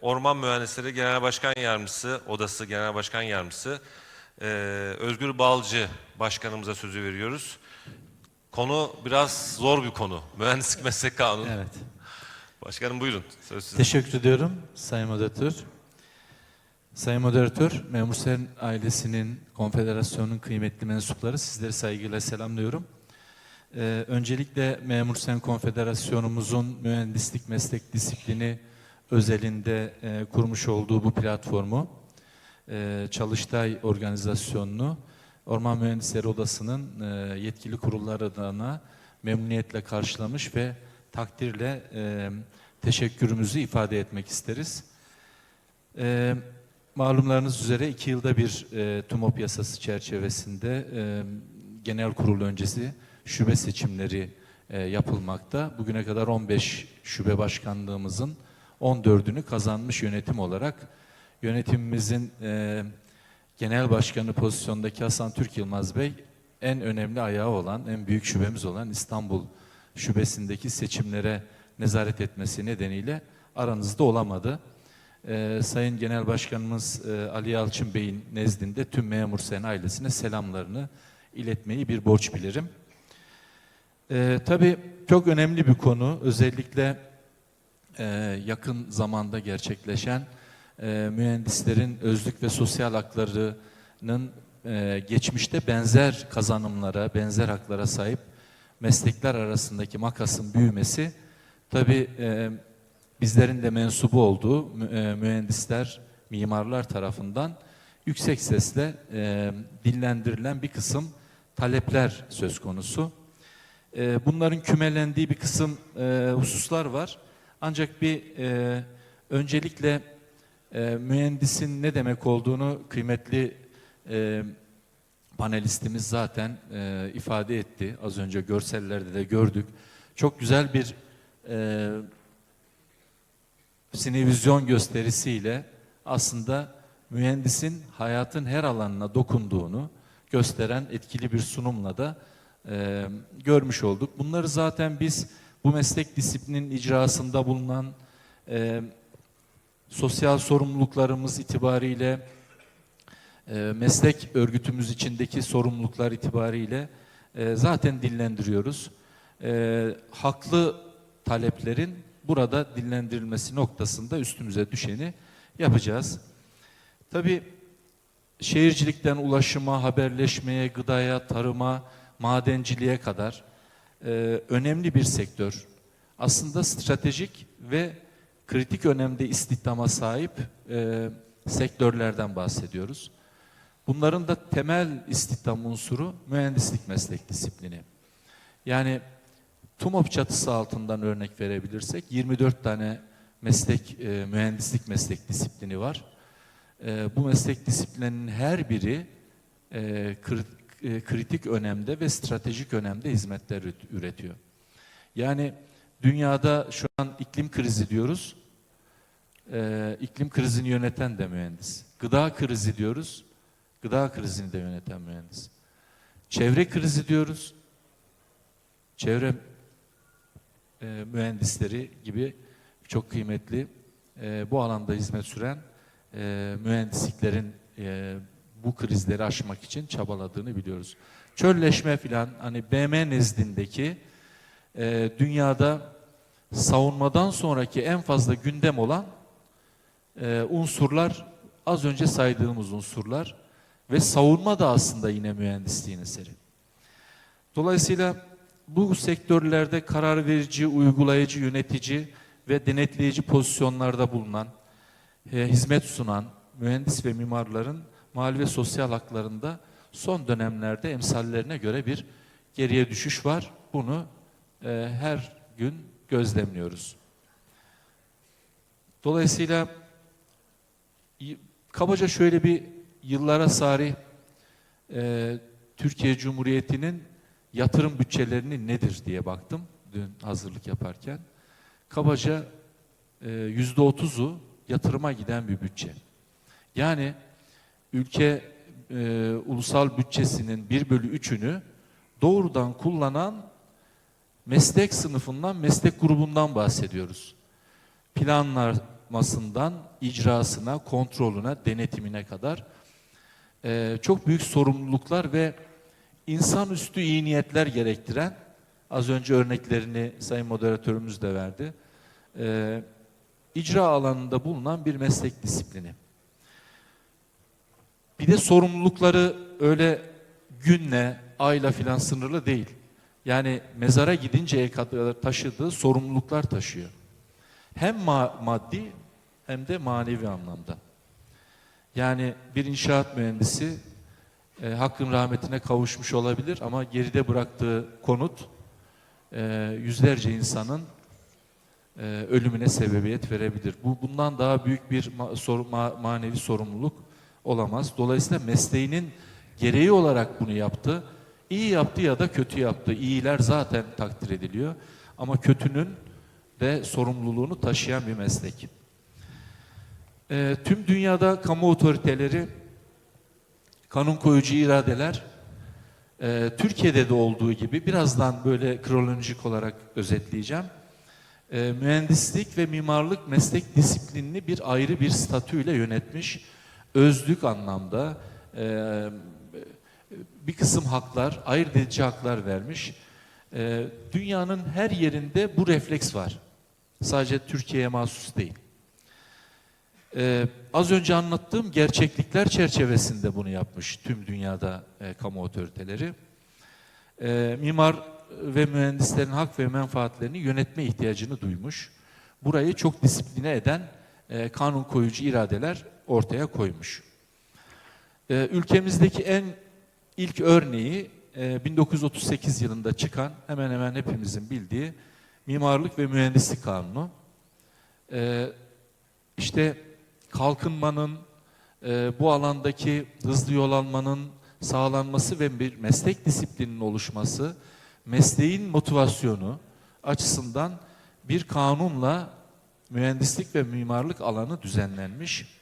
Orman Mühendisleri Genel Başkan Yardımcısı, Odası Genel Başkan Yardımcısı e, Özgür Balcı Başkanımıza sözü veriyoruz. Konu biraz zor bir konu. Mühendislik Meslek Kanunu. Evet. Başkanım buyurun. Söz sizin. Teşekkür ediyorum Sayın Moderatör. Sayın Moderatör, Memur Sen ailesinin, konfederasyonun kıymetli mensupları sizleri saygıyla selamlıyorum. Ee, öncelikle Memur Sen Konfederasyonumuzun mühendislik meslek disiplini özelinde e, kurmuş olduğu bu platformu, e, Çalıştay organizasyonunu Orman Mühendisleri Odası'nın e, yetkili kurulları adına memnuniyetle karşılamış ve takdirle e, teşekkürümüzü ifade etmek isteriz. E, malumlarınız üzere iki yılda bir e, TUMOP yasası çerçevesinde e, genel kurul öncesi şube seçimleri e, yapılmakta. Bugüne kadar 15 şube başkanlığımızın 14'ünü kazanmış yönetim olarak yönetimimizin e, genel başkanı pozisyondaki Hasan Türk Yılmaz Bey en önemli ayağı olan, en büyük şubemiz olan İstanbul şubesindeki seçimlere nezaret etmesi nedeniyle aranızda olamadı. Ee, Sayın Genel Başkanımız e, Ali Yalçın Bey'in nezdinde tüm memur sen ailesine selamlarını iletmeyi bir borç bilirim. Ee, tabii çok önemli bir konu. Özellikle e, yakın zamanda gerçekleşen e, mühendislerin özlük ve sosyal haklarının e, geçmişte benzer kazanımlara, benzer haklara sahip meslekler arasındaki makasın büyümesi tabii e, bizlerin de mensubu olduğu mü- mühendisler, mimarlar tarafından yüksek sesle e, dillendirilen bir kısım talepler söz konusu. Bunların kümelendiği bir kısım e, hususlar var. Ancak bir e, öncelikle e, mühendisin ne demek olduğunu kıymetli e, panelistimiz zaten e, ifade etti. Az önce görsellerde de gördük. Çok güzel bir e, sinevizyon gösterisiyle aslında mühendisin hayatın her alanına dokunduğunu gösteren etkili bir sunumla da e, görmüş olduk. Bunları zaten biz bu meslek disiplinin icrasında bulunan e, sosyal sorumluluklarımız itibariyle e, meslek örgütümüz içindeki sorumluluklar itibariyle e, zaten dillendiriyoruz. E, haklı taleplerin burada dillendirilmesi noktasında üstümüze düşeni yapacağız. Tabii şehircilikten ulaşıma, haberleşmeye, gıdaya, tarıma, madenciliğe kadar e, önemli bir sektör. Aslında stratejik ve kritik önemde istihdama sahip e, sektörlerden bahsediyoruz. Bunların da temel istihdam unsuru mühendislik meslek disiplini. Yani TUMOP çatısı altından örnek verebilirsek 24 tane meslek e, mühendislik meslek disiplini var. E, bu meslek disiplininin her biri e, e, kritik önemde ve stratejik önemde hizmetler üret- üretiyor. Yani dünyada şu an iklim krizi diyoruz. E, iklim krizini yöneten de mühendis. Gıda krizi diyoruz. Gıda krizini de yöneten mühendis. Çevre krizi diyoruz. Çevre e, mühendisleri gibi çok kıymetli e, bu alanda hizmet süren e, mühendisliklerin e, bu krizleri aşmak için çabaladığını biliyoruz. Çölleşme filan hani BM nezdindeki e, dünyada savunmadan sonraki en fazla gündem olan e, unsurlar az önce saydığımız unsurlar ve savunma da aslında yine mühendisliğin eseri. Dolayısıyla bu sektörlerde karar verici, uygulayıcı, yönetici ve denetleyici pozisyonlarda bulunan, e, hizmet sunan mühendis ve mimarların mali ve sosyal haklarında son dönemlerde emsallerine göre bir geriye düşüş var. Bunu e, her gün gözlemliyoruz. Dolayısıyla kabaca şöyle bir yıllara sari e, Türkiye Cumhuriyeti'nin yatırım bütçelerinin nedir diye baktım dün hazırlık yaparken. Kabaca e, yüzde otuzu yatırıma giden bir bütçe. Yani ülke e, ulusal bütçesinin bir bölü üçünü doğrudan kullanan meslek sınıfından, meslek grubundan bahsediyoruz. Planlar, yapmasından icrasına, kontrolüne, denetimine kadar e, çok büyük sorumluluklar ve insanüstü iyi niyetler gerektiren, az önce örneklerini Sayın Moderatörümüz de verdi, e, icra alanında bulunan bir meslek disiplini. Bir de sorumlulukları öyle günle, ayla filan sınırlı değil. Yani mezara gidinceye kadar taşıdığı sorumluluklar taşıyor. Hem ma- maddi hem de manevi anlamda. Yani bir inşaat mühendisi e, hakkın rahmetine kavuşmuş olabilir ama geride bıraktığı konut e, yüzlerce insanın e, ölümüne sebebiyet verebilir. Bu bundan daha büyük bir ma- sor- ma- manevi sorumluluk olamaz. Dolayısıyla mesleğinin gereği olarak bunu yaptı. İyi yaptı ya da kötü yaptı. İyiler zaten takdir ediliyor. Ama kötünün de sorumluluğunu taşıyan bir meslek. E, tüm dünyada kamu otoriteleri, kanun koyucu iradeler, e, Türkiye'de de olduğu gibi birazdan böyle kronolojik olarak özetleyeceğim. E, mühendislik ve mimarlık meslek disiplinini bir ayrı bir statüyle yönetmiş. Özlük anlamda e, bir kısım haklar, ayırt edici haklar vermiş. E, dünyanın her yerinde bu refleks var. Sadece Türkiye'ye mahsus değil. Ee, az önce anlattığım gerçeklikler çerçevesinde bunu yapmış tüm dünyada e, kamu otoriteleri. Ee, mimar ve mühendislerin hak ve menfaatlerini yönetme ihtiyacını duymuş. Burayı çok disipline eden e, kanun koyucu iradeler ortaya koymuş. Ee, ülkemizdeki en ilk örneği e, 1938 yılında çıkan hemen hemen hepimizin bildiği Mimarlık ve Mühendislik Kanunu. Ee, işte kalkınmanın, e, bu alandaki hızlı yol almanın sağlanması ve bir meslek disiplininin oluşması, mesleğin motivasyonu açısından bir kanunla mühendislik ve mimarlık alanı düzenlenmiş.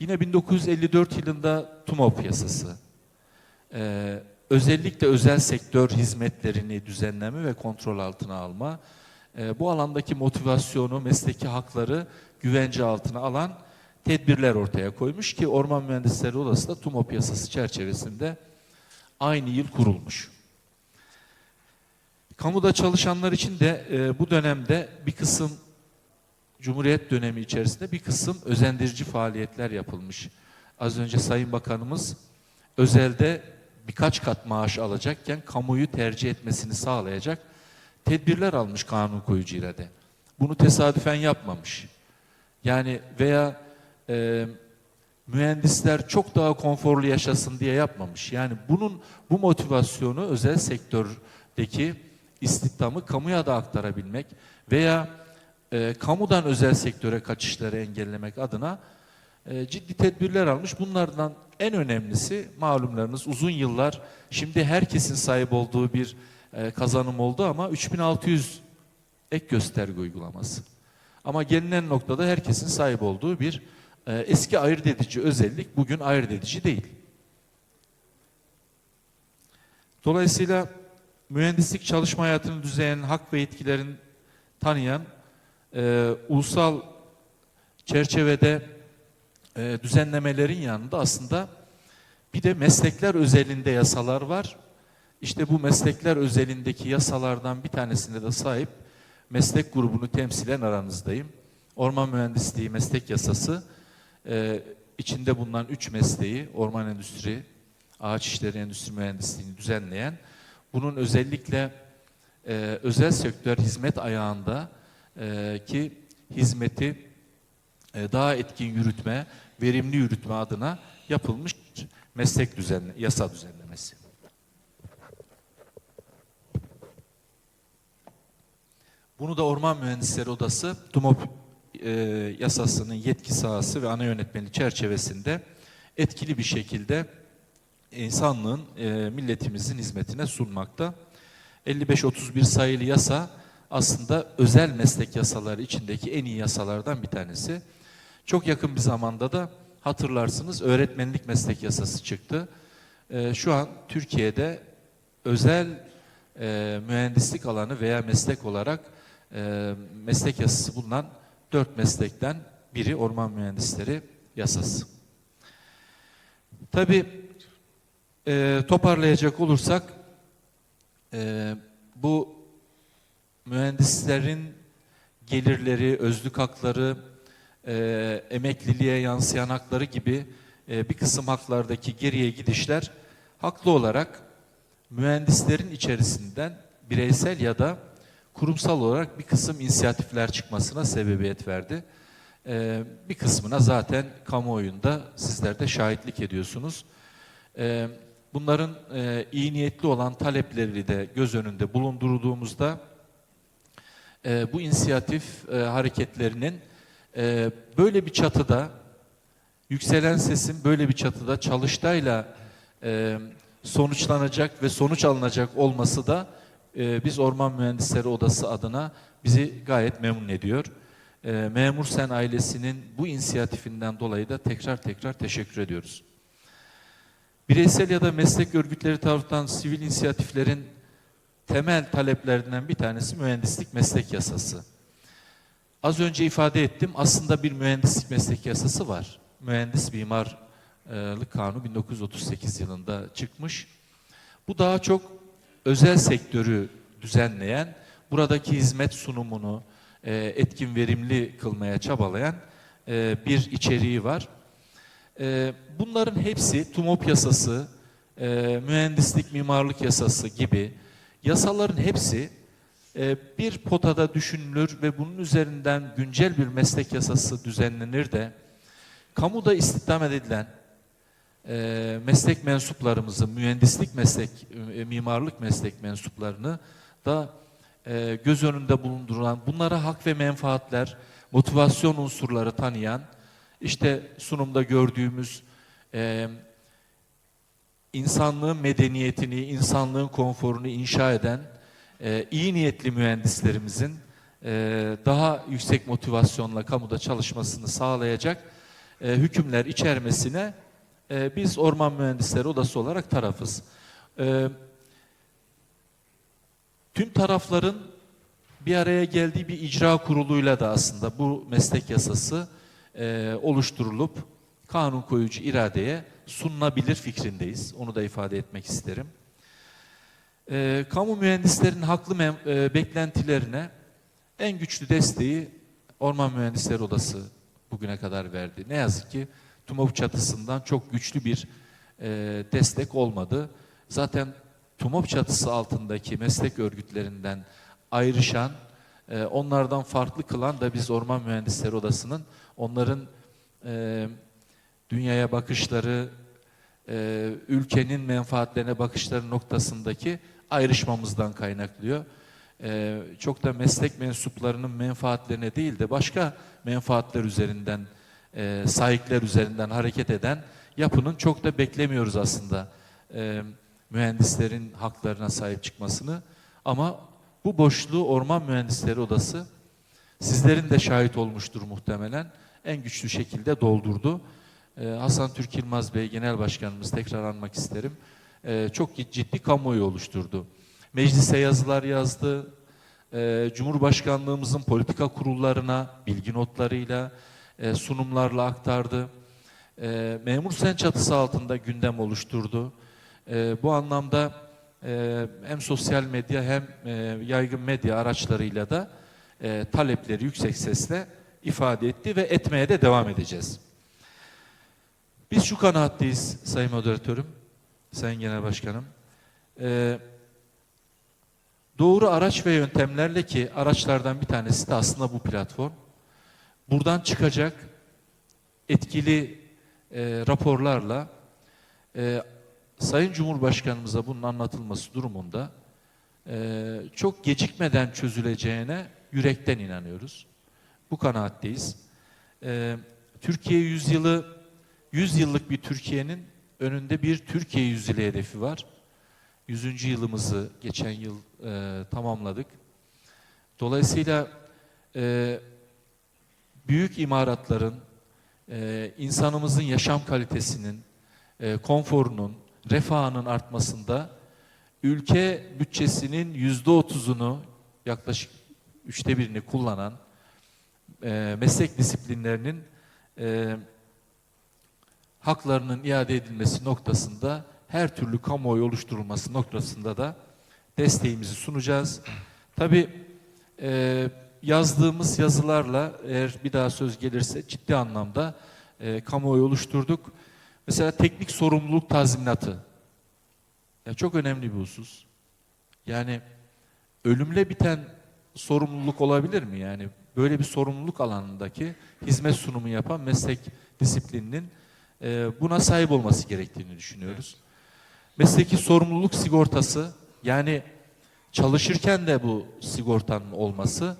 Yine 1954 yılında TUMOP yasası, e, özellikle özel sektör hizmetlerini düzenleme ve kontrol altına alma, e, bu alandaki motivasyonu, mesleki hakları güvence altına alan tedbirler ortaya koymuş ki Orman Mühendisleri Odası da TUMOP yasası çerçevesinde aynı yıl kurulmuş. Kamuda çalışanlar için de e, bu dönemde bir kısım Cumhuriyet dönemi içerisinde bir kısım özendirici faaliyetler yapılmış. Az önce Sayın Bakanımız özelde birkaç kat maaş alacakken kamuyu tercih etmesini sağlayacak tedbirler almış kanun koyucu irade. Bunu tesadüfen yapmamış. Yani veya e, mühendisler çok daha konforlu yaşasın diye yapmamış. Yani bunun bu motivasyonu özel sektördeki istihdamı kamuya da aktarabilmek veya e, kamudan özel sektöre kaçışları engellemek adına e, ciddi tedbirler almış. Bunlardan en önemlisi malumlarınız uzun yıllar şimdi herkesin sahip olduğu bir e, kazanım oldu ama 3600 ek gösterge uygulaması. Ama gelinen noktada herkesin sahip olduğu bir e, eski ayırt edici özellik bugün ayırt edici değil. Dolayısıyla mühendislik çalışma hayatını düzenleyen hak ve yetkilerin tanıyan e, ulusal çerçevede e, düzenlemelerin yanında aslında bir de meslekler özelinde yasalar var. İşte bu meslekler özelindeki yasalardan bir tanesine de sahip meslek grubunu temsilen aranızdayım. Orman Mühendisliği Meslek Yasası e, içinde bulunan üç mesleği orman endüstri, ağaç işleri endüstri mühendisliğini düzenleyen bunun özellikle e, özel sektör hizmet ayağında e, ki hizmeti e, daha etkin yürütme, verimli yürütme adına yapılmış meslek düzenle, yasa düzenlemesi. Bunu da Orman Mühendisleri Odası TUMOP e, yasasının yetki sahası ve ana yönetmeni çerçevesinde etkili bir şekilde insanlığın, e, milletimizin hizmetine sunmakta. 55-31 sayılı yasa aslında özel meslek yasaları içindeki en iyi yasalardan bir tanesi. Çok yakın bir zamanda da hatırlarsınız öğretmenlik meslek yasası çıktı. E, şu an Türkiye'de özel e, mühendislik alanı veya meslek olarak e, meslek yasası bulunan dört meslekten biri orman mühendisleri yasası. Tabii e, toparlayacak olursak e, bu mühendislerin gelirleri, özlük hakları, e, emekliliğe yansıyan hakları gibi e, bir kısım haklardaki geriye gidişler haklı olarak mühendislerin içerisinden bireysel ya da kurumsal olarak bir kısım inisiyatifler çıkmasına sebebiyet verdi. E, bir kısmına zaten kamuoyunda sizler de şahitlik ediyorsunuz. E, bunların e, iyi niyetli olan talepleri de göz önünde bulundurduğumuzda e, bu inisiyatif e, hareketlerinin e, böyle bir çatıda yükselen sesin böyle bir çatıda çalıştayla e, sonuçlanacak ve sonuç alınacak olması da e, biz Orman Mühendisleri Odası adına bizi gayet memnun ediyor. E, Memur Sen ailesinin bu inisiyatifinden dolayı da tekrar tekrar teşekkür ediyoruz. Bireysel ya da meslek örgütleri tarafından sivil inisiyatiflerin temel taleplerinden bir tanesi mühendislik meslek yasası. Az önce ifade ettim aslında bir mühendislik meslek yasası var. Mühendis Mimarlık Kanunu 1938 yılında çıkmış. Bu daha çok özel sektörü düzenleyen, buradaki hizmet sunumunu e, etkin verimli kılmaya çabalayan e, bir içeriği var. E, Bunların hepsi TUMOP yasası, mühendislik mimarlık yasası gibi yasaların hepsi e, bir potada düşünülür ve bunun üzerinden güncel bir meslek yasası düzenlenir de kamuda istihdam edilen e, meslek mensuplarımızı, mühendislik meslek, e, mimarlık meslek mensuplarını da e, göz önünde bulunduran, bunlara hak ve menfaatler, motivasyon unsurları tanıyan, işte sunumda gördüğümüz e, insanlığın medeniyetini, insanlığın konforunu inşa eden e, iyi niyetli mühendislerimizin e, daha yüksek motivasyonla kamuda çalışmasını sağlayacak e, hükümler içermesine e, biz Orman Mühendisleri Odası olarak tarafız. E, tüm tarafların bir araya geldiği bir icra kuruluyla da aslında bu meslek yasası e, oluşturulup kanun koyucu iradeye sunulabilir fikrindeyiz. Onu da ifade etmek isterim. E, kamu mühendislerinin haklı e, beklentilerine en güçlü desteği Orman Mühendisleri Odası bugüne kadar verdi. Ne yazık ki TUMOP çatısından çok güçlü bir e, destek olmadı. Zaten TUMOP çatısı altındaki meslek örgütlerinden ayrışan, e, onlardan farklı kılan da biz Orman Mühendisleri Odası'nın onların e, dünyaya bakışları, e, ülkenin menfaatlerine bakışları noktasındaki ayrışmamızdan kaynaklıyor. E, çok da meslek mensuplarının menfaatlerine değil de başka menfaatler üzerinden, e, sahipler üzerinden hareket eden yapının çok da beklemiyoruz aslında e, mühendislerin haklarına sahip çıkmasını. Ama bu boşluğu Orman Mühendisleri Odası sizlerin de şahit olmuştur muhtemelen en güçlü şekilde doldurdu. Ee, Hasan Türk Yılmaz Bey Genel Başkanımız tekrar anmak isterim. Ee, çok ciddi kamuoyu oluşturdu. Meclise yazılar yazdı. Ee, Cumhurbaşkanlığımızın politika kurullarına bilgi notlarıyla, e, sunumlarla aktardı. Memur Sen çatısı altında gündem oluşturdu. Bu anlamda e, hem sosyal medya hem e, yaygın medya araçlarıyla da e, talepleri yüksek sesle ifade etti ve etmeye de devam edeceğiz. Biz şu kanaatteyiz Sayın Moderatörüm, Sayın Genel Başkanım. Ee, doğru araç ve yöntemlerle ki araçlardan bir tanesi de aslında bu platform. Buradan çıkacak etkili e, raporlarla e, Sayın Cumhurbaşkanımıza bunun anlatılması durumunda e, çok gecikmeden çözüleceğine yürekten inanıyoruz. Bu kanaatteyiz. Ee, Türkiye yüzyılı, 100 yıllık bir Türkiye'nin önünde bir Türkiye yüzyılı hedefi var. 100. yılımızı geçen yıl e, tamamladık. Dolayısıyla e, büyük imaratların, e, insanımızın yaşam kalitesinin, e, konforunun, refahının artmasında ülke bütçesinin yüzde otuzunu yaklaşık üçte birini kullanan e, meslek disiplinlerinin e, haklarının iade edilmesi noktasında her türlü kamuoyu oluşturulması noktasında da desteğimizi sunacağız. Tabii e, yazdığımız yazılarla eğer bir daha söz gelirse ciddi anlamda e, kamuoyu oluşturduk. Mesela teknik sorumluluk tazminatı. Ya çok önemli bir husus. Yani ölümle biten sorumluluk olabilir mi? Yani böyle bir sorumluluk alanındaki hizmet sunumu yapan meslek disiplininin e, buna sahip olması gerektiğini düşünüyoruz. Mesleki sorumluluk sigortası yani çalışırken de bu sigortanın olması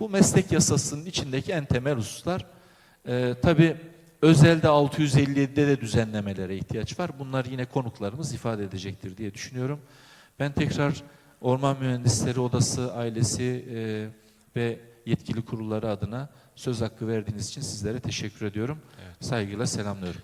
bu meslek yasasının içindeki en temel hususlar. E, Tabi özelde 657'de de düzenlemelere ihtiyaç var. Bunlar yine konuklarımız ifade edecektir diye düşünüyorum. Ben tekrar Orman Mühendisleri Odası ailesi e, ve yetkili kurulları adına söz hakkı verdiğiniz için sizlere teşekkür ediyorum. Saygıyla selamlıyorum.